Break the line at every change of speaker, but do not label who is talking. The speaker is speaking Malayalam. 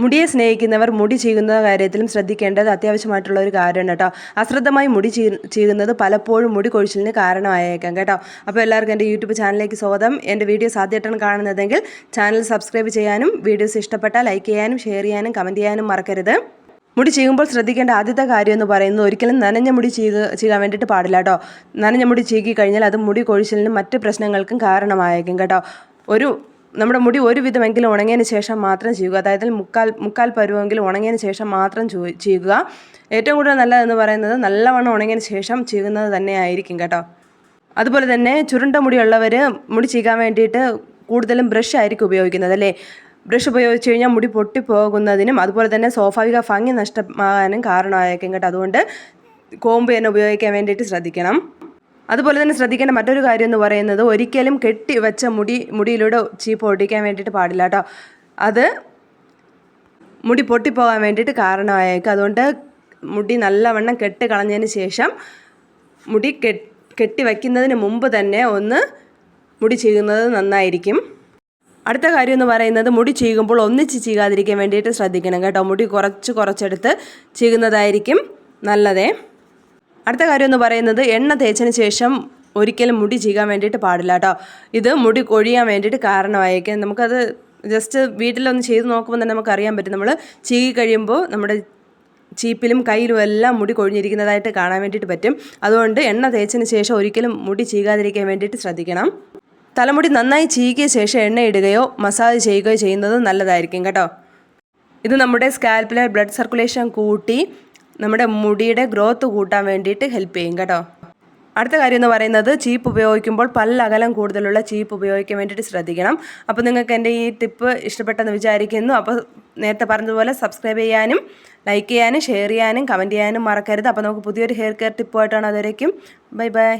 മുടിയെ സ്നേഹിക്കുന്നവർ മുടി ചെയ്യുന്ന കാര്യത്തിലും ശ്രദ്ധിക്കേണ്ടത് അത്യാവശ്യമായിട്ടുള്ള ഒരു കാര്യമാണ് കേട്ടോ. അശ്രദ്ധമായി മുടി ചെയ്യുന്നത് പലപ്പോഴും മുടി കൊഴിച്ചിലിന് കാരണമായേക്കാം കേട്ടോ. അപ്പോൾ എല്ലാവർക്കും എന്റെ യൂട്യൂബ് ചാനലിലേക്ക് സ്വാഗതം. എന്റെ വീഡിയോസ് ആദ്യമായിട്ടാണ് കാണുന്നതെങ്കിൽ ചാനൽ സബ്സ്ക്രൈബ് ചെയ്യാനും വീഡിയോസ് ഇഷ്ടപ്പെട്ടാൽ ലൈക്ക് ചെയ്യാനും ഷെയർ ചെയ്യാനും കമന്റ് ചെയ്യാനും മറക്കരുത്. മുടി ചെയ്യുമ്പോൾ ശ്രദ്ധിക്കേണ്ട ആദ്യത്തെ കാര്യം എന്ന് പറയുന്നത് ഒരിക്കലും നനഞ്ഞ മുടി ചെയ്യുക ചെയ്യാൻ വേണ്ടിയിട്ട് പാടില്ല കേട്ടോ. നനഞ്ഞ മുടി ചീകി കഴിഞ്ഞാൽ അത് മുടി കൊഴിച്ചിലിനും മറ്റ് പ്രശ്നങ്ങൾക്കും കാരണമായേക്കും കേട്ടോ. ഒരു നമ്മുടെ മുടി ഒരുവിധമെങ്കിലും ഉണങ്ങിയതിന് ശേഷം മാത്രം ചെയ്യുക. അതായത് മുക്കാൽ മുക്കാൽ പരുവെങ്കിലും ഉണങ്ങിയതിന് ശേഷം മാത്രം ചെയ്യുക. ഏറ്റവും കൂടുതൽ നല്ലതെന്ന് പറയുന്നത് നല്ലവണ്ണം ഉണങ്ങിയതിന് ശേഷം ചെയ്യുന്നത് തന്നെയായിരിക്കും കേട്ടോ. അതുപോലെ തന്നെ ചുരുണ്ട മുടിയുള്ളവർ മുടി ചീകാൻ വേണ്ടിയിട്ട് കൂടുതലും ബ്രഷ് ആയിരിക്കും ഉപയോഗിക്കുന്നത് അല്ലേ? ബ്രഷ് ഉപയോഗിച്ച് കഴിഞ്ഞാൽ മുടി പൊട്ടിപ്പോകുന്നതിനും അതുപോലെ തന്നെ സ്വാഭാവിക ഭംഗി നഷ്ടമാകാനും കാരണമായേക്കും കേട്ടോ. അതുകൊണ്ട് കോമ്പ് തന്നെ ഉപയോഗിക്കാൻ വേണ്ടിയിട്ട് ശ്രദ്ധിക്കണം. അതുപോലെ തന്നെ ശ്രദ്ധിക്കേണ്ട മറ്റൊരു കാര്യം എന്ന് പറയുന്നത് ഒരിക്കലും കെട്ടി വെച്ച മുടി മുടിയിലൂടെ ചീപ്പ് ഒട്ടിക്കാൻ വേണ്ടിയിട്ട് പാടില്ല കേട്ടോ. അത് മുടി പൊട്ടിപ്പോകാൻ വേണ്ടിയിട്ട് കാരണമായേക്കും. അതുകൊണ്ട് മുടി നല്ലവണ്ണം കെട്ട് കളഞ്ഞതിന് ശേഷം മുടി കെട്ടി വയ്ക്കുന്നതിന് മുമ്പ് തന്നെ ഒന്ന് മുടി ചീകുന്നത് നന്നായിരിക്കും. അടുത്ത കാര്യം എന്ന് പറയുന്നത് മുടി ചീകുമ്പോൾ ഒന്നിച്ച് ചീകാതിരിക്കാൻ വേണ്ടിയിട്ട് ശ്രദ്ധിക്കണം കേട്ടോ. മുടി കുറച്ച് കുറച്ചെടുത്ത് ചീകുന്നതായിരിക്കും നല്ലതേ. അടുത്ത കാര്യം എന്ന് പറയുന്നത് എണ്ണ തേച്ചതിന് ശേഷം ഒരിക്കലും മുടി ചീകാൻ വേണ്ടിയിട്ട് പാടില്ല കേട്ടോ. ഇത് മുടി കൊഴിയാൻ വേണ്ടിയിട്ട് കാരണമായേക്കും. നമുക്കത് ജസ്റ്റ് വീട്ടിലൊന്ന് ചെയ്ത് നോക്കുമ്പോൾ തന്നെ നമുക്കറിയാൻ പറ്റും. നമ്മൾ ചീകി കഴിയുമ്പോൾ നമ്മുടെ ചീപ്പിലും കയ്യിലും എല്ലാം മുടി കൊഴിഞ്ഞിരിക്കുന്നതായിട്ട് കാണാൻ വേണ്ടിയിട്ട് പറ്റും. അതുകൊണ്ട് എണ്ണ തേച്ചതിന് ശേഷം ഒരിക്കലും മുടി ചീകാതിരിക്കാൻ വേണ്ടിയിട്ട് ശ്രദ്ധിക്കണം. തലമുടി നന്നായി ചീകിയ ശേഷം എണ്ണ ഇടുകയോ മസാജ് ചെയ്യുകയോ ചെയ്യുന്നത് നല്ലതായിരിക്കും കേട്ടോ. ഇത് നമ്മുടെ സ്കാൽപ്പിലെ ബ്ലഡ് സർക്കുലേഷൻ കൂട്ടി നമ്മുടെ മുടിയുടെ ഗ്രോത്ത് കൂട്ടാൻ വേണ്ടിയിട്ട് ഹെൽപ്പ് ചെയ്യും കേട്ടോ. അടുത്ത കാര്യം എന്ന് പറയുന്നത് ചീപ്പ് ഉപയോഗിക്കുമ്പോൾ പല്ലകലം കൂടുതലുള്ള ചീപ്പ് ഉപയോഗിക്കാൻ വേണ്ടിയിട്ട് ശ്രദ്ധിക്കണം. അപ്പോൾ നിങ്ങൾക്ക് എന്റെ ഈ ടിപ്പ് ഇഷ്ടപ്പെട്ടെന്ന് വിചാരിക്കുന്നു. അപ്പോൾ നേരത്തെ പറഞ്ഞതുപോലെ സബ്സ്ക്രൈബ് ചെയ്യാനും ലൈക്ക് ചെയ്യാനും ഷെയർ ചെയ്യാനും കമന്റ് ചെയ്യാനും മറക്കരുത്. അപ്പോൾ നമുക്ക് പുതിയൊരു ഹെയർ കെയർ ടിപ്പുമായിട്ടാണ് അതുവരേക്കും. Bye bye.